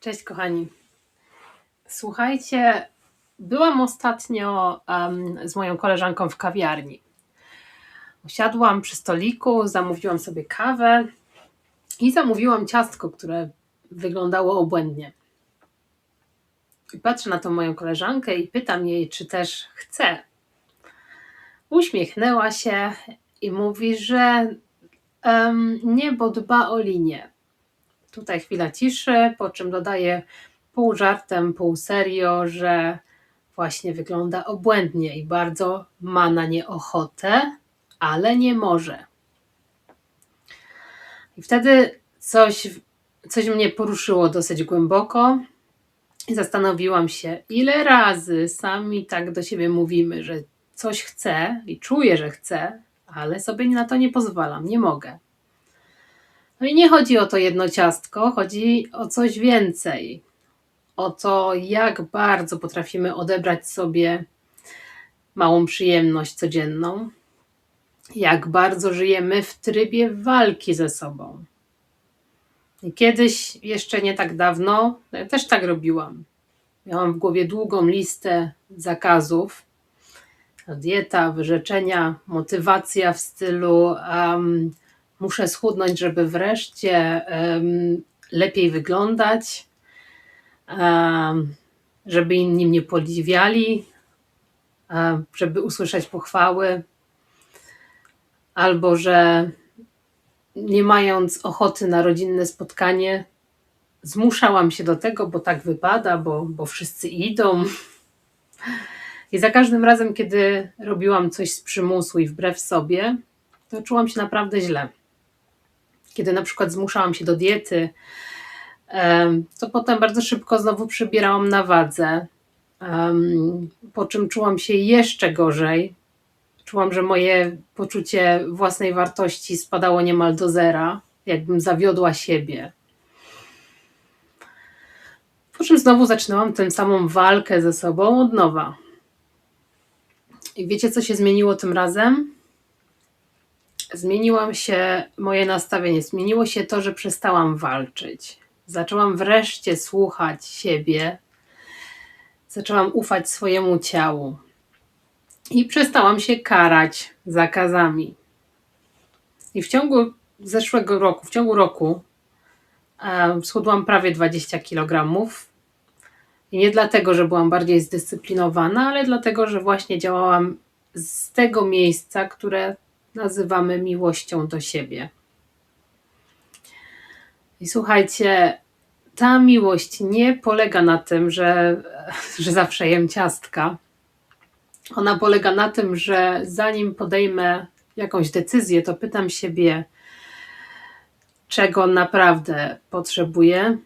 Cześć kochani. Słuchajcie, byłam ostatnio em, z moją koleżanką w kawiarni. Usiadłam przy stoliku, zamówiłam sobie kawę i zamówiłam ciastko, które wyglądało obłędnie. I patrzę na tą moją koleżankę i pytam jej, czy też chce. Uśmiechnęła się i mówi, że em, nie, bo dba o linię. Tutaj chwila ciszy, po czym dodaje pół żartem, pół serio, że właśnie wygląda obłędnie i bardzo ma na nie ochotę, ale nie może. I wtedy coś, coś mnie poruszyło dosyć głęboko i zastanowiłam się, ile razy sami tak do siebie mówimy, że coś chcę i czuję, że chcę, ale sobie na to nie pozwalam, nie mogę. No i nie chodzi o to jedno ciastko, chodzi o coś więcej. O to, jak bardzo potrafimy odebrać sobie małą przyjemność codzienną, jak bardzo żyjemy w trybie walki ze sobą. I kiedyś, jeszcze nie tak dawno, ja też tak robiłam. Miałam w głowie długą listę zakazów. Dieta, wyrzeczenia, motywacja w stylu um, muszę schudnąć, żeby wreszcie lepiej wyglądać, żeby inni mnie podziwiali, żeby usłyszeć pochwały, albo że nie mając ochoty na rodzinne spotkanie, zmuszałam się do tego, bo tak wypada, bo, bo wszyscy idą. I za każdym razem, kiedy robiłam coś z przymusu i wbrew sobie, to czułam się naprawdę źle kiedy na przykład zmuszałam się do diety, to potem bardzo szybko znowu przybierałam na wadze, po czym czułam się jeszcze gorzej. Czułam, że moje poczucie własnej wartości spadało niemal do zera, jakbym zawiodła siebie. Po czym znowu zaczynałam tę samą walkę ze sobą od nowa. I wiecie, co się zmieniło tym razem? Zmieniło się moje nastawienie, zmieniło się to, że przestałam walczyć. Zaczęłam wreszcie słuchać siebie, zaczęłam ufać swojemu ciału i przestałam się karać zakazami. I w ciągu zeszłego roku, w ciągu roku, e, schudłam prawie 20 kg. I nie dlatego, że byłam bardziej zdyscyplinowana, ale dlatego, że właśnie działałam z tego miejsca, które nazywamy miłością do siebie. I słuchajcie, ta miłość nie polega na tym, że, że zawsze jem ciastka. Ona polega na tym, że zanim podejmę jakąś decyzję, to pytam siebie, czego naprawdę potrzebuję,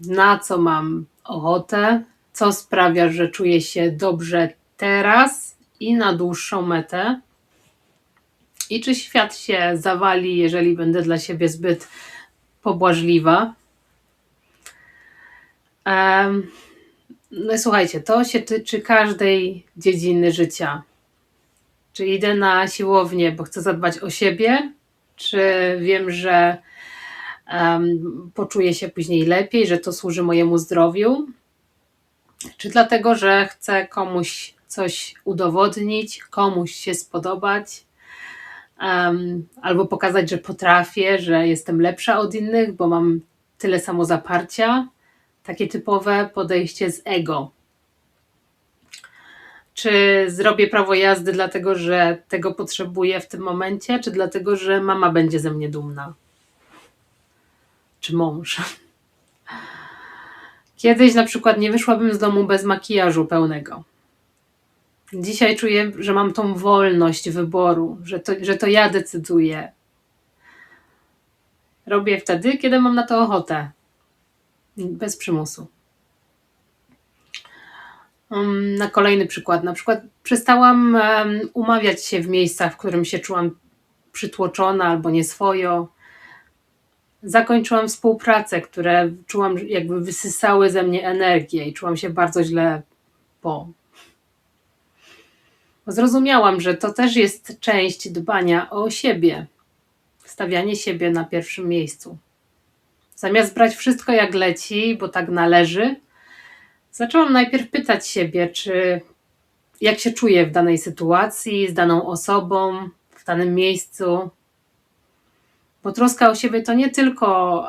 na co mam ochotę, co sprawia, że czuję się dobrze teraz i na dłuższą metę i czy świat się zawali, jeżeli będę dla siebie zbyt pobłażliwa. No słuchajcie, to się tyczy każdej dziedziny życia. Czy idę na siłownię, bo chcę zadbać o siebie, czy wiem, że um, poczuję się później lepiej, że to służy mojemu zdrowiu, czy dlatego, że chcę komuś coś udowodnić, komuś się spodobać, um, albo pokazać, że potrafię, że jestem lepsza od innych, bo mam tyle samozaparcia. Takie typowe podejście z ego. Czy zrobię prawo jazdy dlatego, że tego potrzebuję w tym momencie, czy dlatego, że mama będzie ze mnie dumna? Czy mąż? Kiedyś na przykład nie wyszłabym z domu bez makijażu pełnego Dzisiaj czuję, że mam tą wolność wyboru, że to, że to ja decyduję. Robię wtedy, kiedy mam na to ochotę. Bez przymusu. Um, na kolejny przykład. Na przykład przestałam um, umawiać się w miejscach, w którym się czułam przytłoczona albo nieswojo. Zakończyłam współpracę, które czułam, jakby wysysały ze mnie energię i czułam się bardzo źle po zrozumiałam, że to też jest część dbania o siebie, stawianie siebie na pierwszym miejscu. Zamiast brać wszystko jak leci, bo tak należy, zaczęłam najpierw pytać siebie, czy jak się czuję w danej sytuacji, z daną osobą, w danym miejscu. Bo troska o siebie to nie tylko,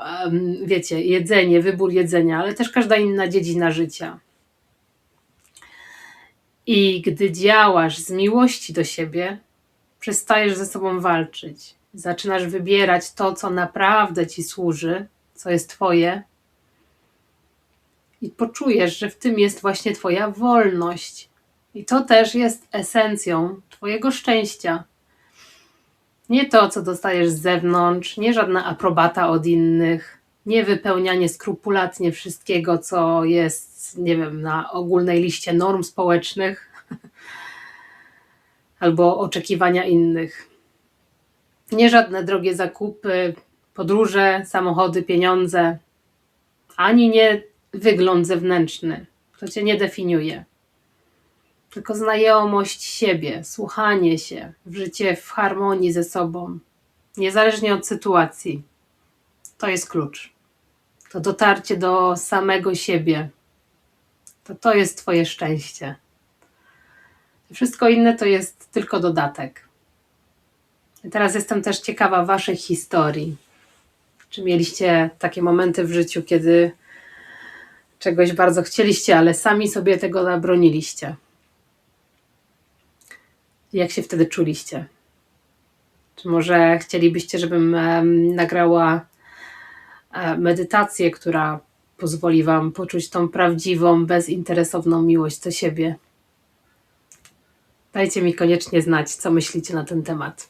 wiecie, jedzenie, wybór jedzenia, ale też każda inna dziedzina życia. I gdy działasz z miłości do siebie, przestajesz ze sobą walczyć. Zaczynasz wybierać to, co naprawdę ci służy, co jest Twoje, i poczujesz, że w tym jest właśnie Twoja wolność. I to też jest esencją Twojego szczęścia. Nie to, co dostajesz z zewnątrz, nie żadna aprobata od innych, nie wypełnianie skrupulatnie wszystkiego, co jest, nie wiem, na ogólnej liście norm społecznych albo oczekiwania innych. Nie żadne drogie zakupy, podróże, samochody, pieniądze, ani nie wygląd zewnętrzny. To cię nie definiuje. Tylko znajomość siebie, słuchanie się, życie w harmonii ze sobą, niezależnie od sytuacji. To jest klucz. To dotarcie do samego siebie. To to jest Twoje szczęście. Wszystko inne to jest tylko dodatek. Teraz jestem też ciekawa Waszych historii. Czy mieliście takie momenty w życiu, kiedy czegoś bardzo chcieliście, ale sami sobie tego zabroniliście? Jak się wtedy czuliście? Czy może chcielibyście, żebym nagrała e, medytację, która pozwoli Wam poczuć tą prawdziwą, bezinteresowną miłość do siebie? Dajcie mi koniecznie znać, co myślicie na ten temat.